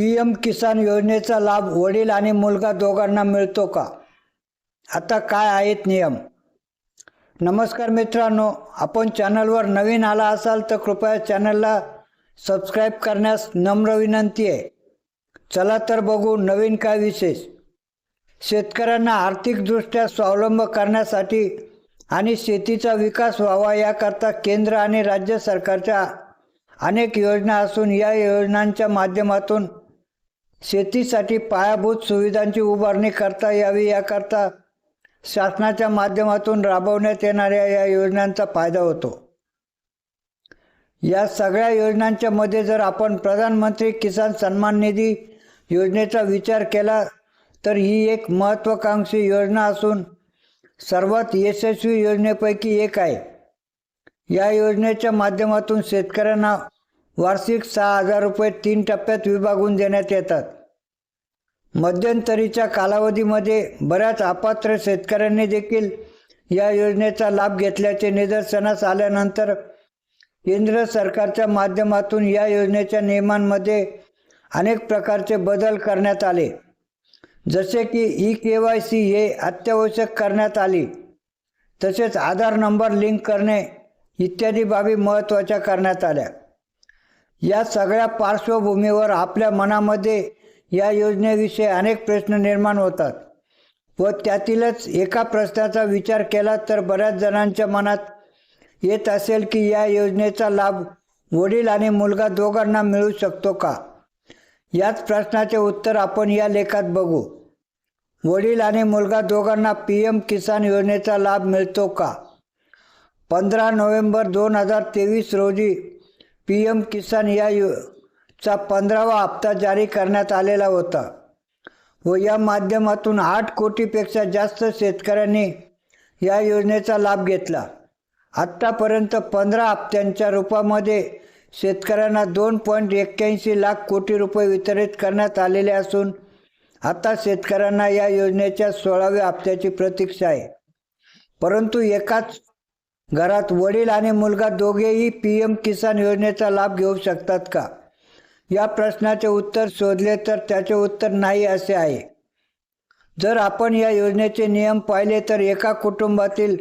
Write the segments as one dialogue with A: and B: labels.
A: P M किसान योजनेचा लाभ वडील आणि मुलगा दोघांना मिळतो का? आता काय आहेत नियम? नमस्कार मित्रांनो आपण चॅनलवर नवीन आला असाल तर कृपया चॅनलला सबस्क्राईब करण्यास नम्र विनंती आहे. चला तर बघू नवीन काय विशेष. शेतकऱ्यांना आर्थिकदृष्ट्या स्वावलंब करण्यासाठी आणि शेतीचा विकास व्हावा याकरता केंद्र आणि राज्य सरकारच्या अनेक योजना असून या योजनांच्या माध्यमातून शेतीसाठी पायाभूत सुविधांची उभारणी करता यावी याकरता शासनाच्या माध्यमातून राबवण्यात येणाऱ्या या योजनांचा फायदा होतो. या सगळ्या योजनांच्या मध्ये जर आपण प्रधानमंत्री किसान सन्मान निधी योजनेचा विचार केला तर ही एक महत्त्वाकांक्षी योजना असून सर्वात यशस्वी योजनेपैकी एक आहे. या योजनेच्या माध्यमातून शेतकऱ्यांना वार्षिक सहा हजार रुपये तीन टप्प्यात विभागून देण्यात येतात. मध्यंतरीच्या कालावधीमध्ये बऱ्याच अपात्र शेतकऱ्यांनी देखील या योजनेचा लाभ घेतल्याचे निदर्शनास आल्यानंतर केंद्र सरकारच्या माध्यमातून या योजनेच्या नियमांमध्ये अनेक प्रकारचे बदल करण्यात आले. जसे की ई के वाय सी हे अत्यावश्यक करण्यात आली. तसेच आधार नंबर लिंक करणे इत्यादी बाबी महत्त्वाच्या करण्यात आल्या. या सगळ्या पार्श्वभूमीवर आपल्या मनामध्ये या योजनेविषयी अनेक प्रश्न निर्माण होतात व त्यातीलच एका प्रश्नाचा विचार केला तर बऱ्याच जणांच्या मनात येत असेल की या योजनेचा लाभ वडील आणि मुलगा दोघांना मिळू शकतो का? याच प्रश्नाचे उत्तर आपण या लेखात बघू. वडील आणि मुलगा दोघांना पी एम किसान योजनेचा लाभ मिळतो का? पंधरा नोव्हेंबर दोन हजार तेवीस रोजी पी एम किसान या यो चा पंधरावा हप्ता जारी करण्यात आलेला होता व या माध्यमातून आठ कोटीपेक्षा जास्त शेतकऱ्यांनी या योजनेचा लाभ घेतला. आत्तापर्यंत पंधरा हप्त्यांच्या रूपामध्ये शेतकऱ्यांना दोन पॉईंट एक्क्याऐंशी लाख कोटी रुपये वितरित करण्यात आलेले असून आता शेतकऱ्यांना या योजनेच्या सोळाव्या हप्त्याची प्रतीक्षा आहे. परंतु एकाच घरात वडील आणि मुलगा दोघेही पी एम किसान योजनेचा लाभ घेऊ शकतात का? या प्रश्नाचे उत्तर शोधले तर त्याचे उत्तर नाही असे आहे. जर आपण या योजनेचे नियम पाहिले तर एका कुटुंबातील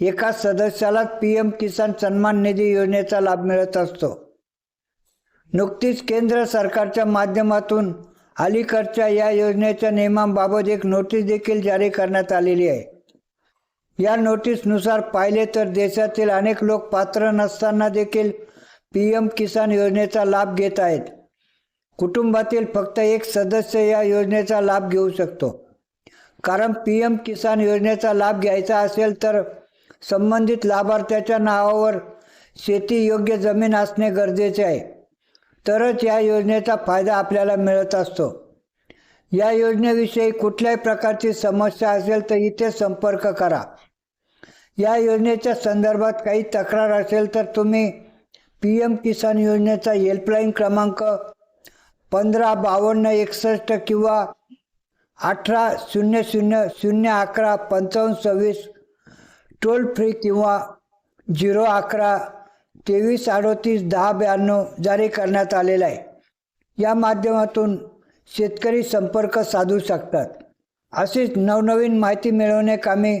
A: एका सदस्यालाच पी एम किसान सन्मान निधी योजनेचा लाभ मिळत असतो. नुकतीच केंद्र सरकारच्या माध्यमातून अलीकडच्या या योजनेच्या नियमांबाबत एक नोटीस देखील जारी करण्यात आलेली आहे. या नोटीसनुसार पाहिले तर देशातील अनेक लोक पात्र नसताना देखील पी एम किसान योजनेचा लाभ घेत आहेत. कुटुंबातील फक्त एक सदस्य या योजनेचा लाभ घेऊ शकतो. कारण पी एम किसान योजनेचा लाभ घ्यायचा असेल तर संबंधित लाभार्थ्याच्या नावावर शेती योग्य जमीन असणे गरजेचे आहे. तरच या योजनेचा फायदा आपल्याला मिळत असतो. या योजनेविषयी कुठल्याही प्रकारची समस्या असेल तर इथे संपर्क करा. या योजनेच्या संदर्भात काही तक्रार असेल तर तुम्ही पी एम किसान योजनेचा हेल्पलाईन क्रमांक पंधरा बावन्न एकसष्ट किंवा अठरा शून्य शून्य शून्य अकरा पंचावन्न सव्वीस टोल फ्री किंवा झिरो अकरा तेवीस अडोतीस दहा ब्याण्णव जारी करण्यात आलेला आहे. या माध्यमातून शेतकरी संपर्क साधू शकतात. अशीच नवनवीन माहिती मिळवण्याकामी